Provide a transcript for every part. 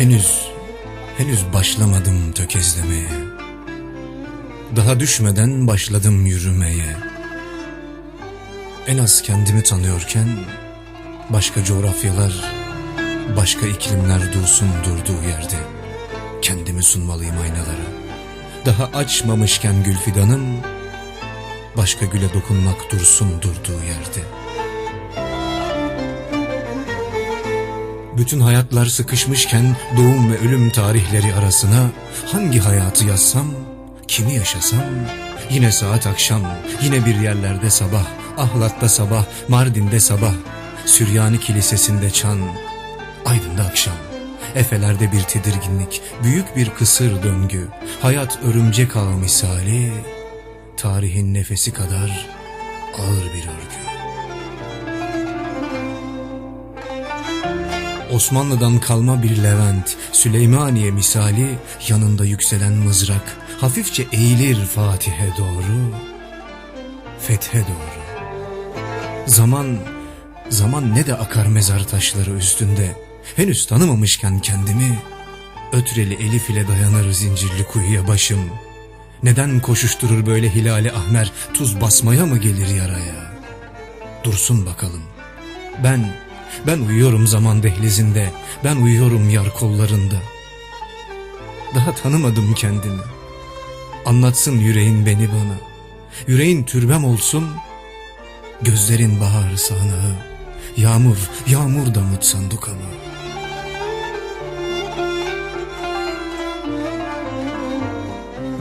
Henüz, henüz başlamadım tökezlemeye. Daha düşmeden başladım yürümeye. En az kendimi tanıyorken başka coğrafyalar, başka iklimler dursun durduğu yerde. Kendimi sunmalıyım aynalara. Daha açmamışken gül fidanım, başka güle dokunmak dursun durduğu yerde. Bütün hayatlar sıkışmışken doğum ve ölüm tarihleri arasına hangi hayatı yazsam, kimi yaşasam, yine saat akşam, yine bir yerlerde sabah, Ahlat'ta sabah, Mardin'de sabah, Süryani Kilisesi'nde çan, Aydın'da akşam. Efelerde bir tedirginlik, büyük bir kısır döngü, hayat örümcek ağı misali, tarihin nefesi kadar ağır bir örgü. Osmanlı'dan kalma bir Levent, Süleymaniye misali, yanında yükselen mızrak, hafifçe eğilir Fatih'e doğru, fethe doğru. Zaman, zaman ne de akar mezar taşları üstünde, henüz tanımamışken kendimi, ötreli elif ile dayanır zincirli kuyuya başım. Neden koşuşturur böyle hilali ahmer, tuz basmaya mı gelir yaraya? Dursun bakalım. Ben, ben uyuyorum zaman dehlizinde, ben uyuyorum yar kollarında. Daha tanımadım kendimi. Anlatsın yüreğin beni bana. Yüreğin türbem olsun, gözlerin bahar sahnağı. Yağmur, yağmur damıt sandukamı.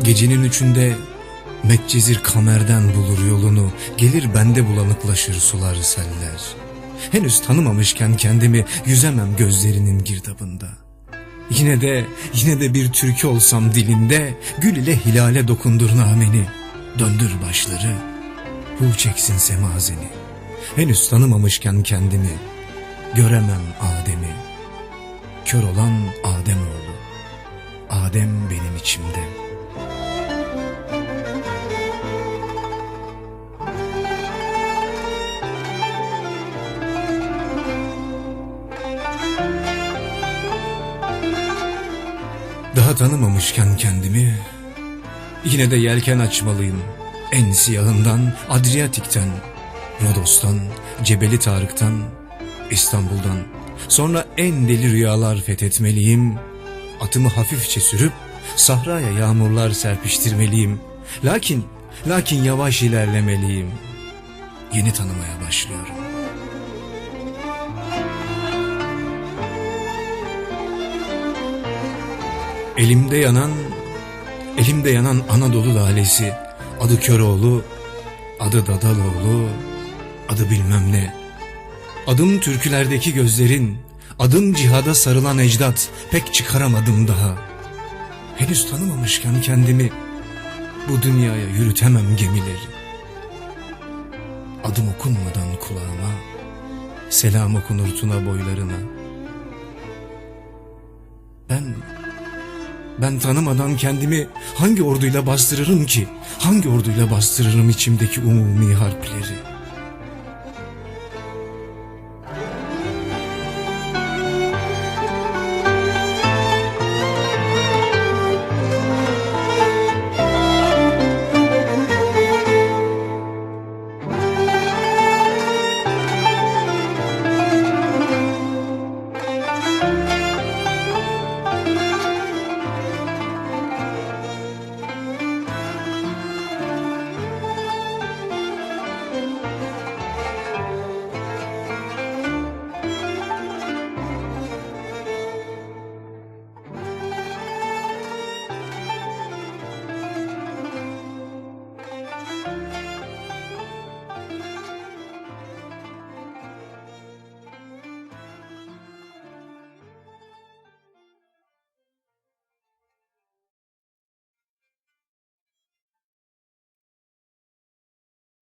Gecenin üçünde Medcezir kamerden bulur yolunu, gelir bende bulanıklaşır sular seller. Henüz tanımamışken kendimi yüzemem gözlerinin girdabında. Yine de, yine de bir türkü olsam dilinde, gül ile hilale dokundur nameni. Döndür başları, hu çeksin semazeni. Henüz tanımamışken kendimi, göremem Adem'i. Kör olan Adem oğlu, Adem benim içimde.'' Daha tanımamışken kendimi Yine de yelken açmalıyım. En siyahından Adriyatik'ten Rodos'tan Cebeli Tarık'tan İstanbul'dan. Sonra en deli rüyalar fethetmeliyim. Atımı hafifçe sürüp Sahraya yağmurlar serpiştirmeliyim. Lakin Lakin yavaş ilerlemeliyim. Yeni tanımaya başlıyorum Elimde yanan, elimde yanan Anadolu lalesi, adı Köroğlu, adı Dadaloğlu, adı bilmem ne. Adım türkülerdeki gözlerin, adım cihada sarılan ecdat, pek çıkaramadım daha. Henüz tanımamışken kendimi, bu dünyaya yürütemem gemileri. Adım okunmadan kulağıma, selam okunur tuna boylarına. Ben ben tanımadan kendimi hangi orduyla bastırırım ki? Hangi orduyla bastırırım içimdeki umumi harpleri?